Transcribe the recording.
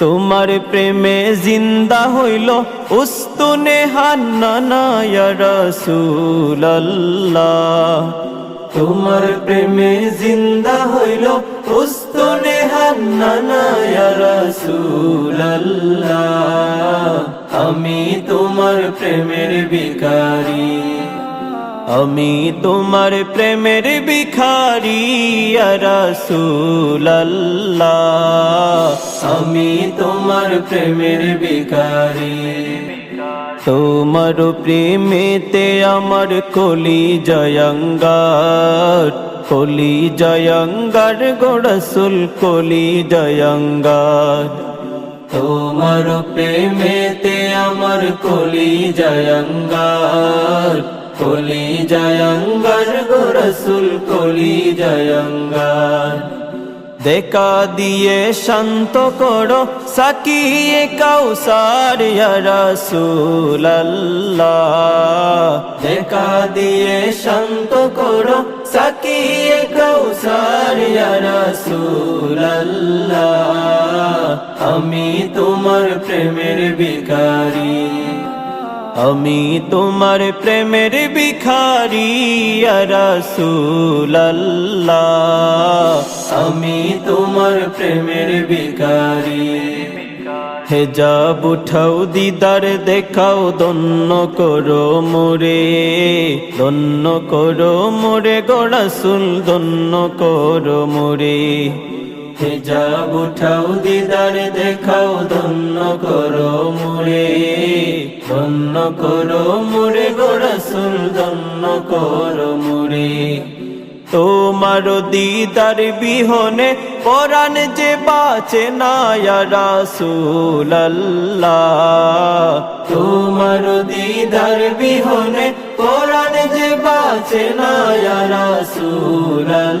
তোমার প্রেমে জিন্দা হইল, উস্তুনে হান্না রসুল্লাহ তোমার প্রেমে জিন্দা হইল, উস্তুনে হান্না রসুল্লাহ আমি তোমার প্রেমের বিকারী আমি তোমার প্রেমের ভিখারি রসুল্লাহ আমি তোমার প্রেমের ভিখারি। তোমার প্রেমেতে আমার কলি জয়ঙ্গার কলি জয়ঙ্গার গোড়সুল কলি জয়ঙ্গার। তোমার প্রেমেতে আমার কলি জয়ঙ্গার কলি জয়ঙ্গার গোরসুল কলি জয়ঙ্গার। দেখা দিয়ে শান্ত করো, সাকিয়ে কাউসার রসুল্লাহ দেখা দিয়ে শান্ত করো, সাকিয়ে কাউসার রসুল্লাহ আমি তোমার প্রেমের বিকারী আমি তোমার প্রেমের ভিখারি রসুল্লাহ আমি তোমার প্রেমের ভিখারি। হেজাব উঠাও দিদার, দেখাও দন্য করো মোরে। দন্য করো মোরে গড়াসুল দন্য করো মোরে। হেজাব উঠাও দিদার, দেখাও ধন্য করো মুরে ধন্য করো মুরে গোরসুল ধন্য করো মুরে তোমার দিদার বিহনে পরাণ যে বাঁচে না রাসুল্লাহ তোমার দিদার বিহনে পরাণ যে বাঁচে না রাসুল্লাহ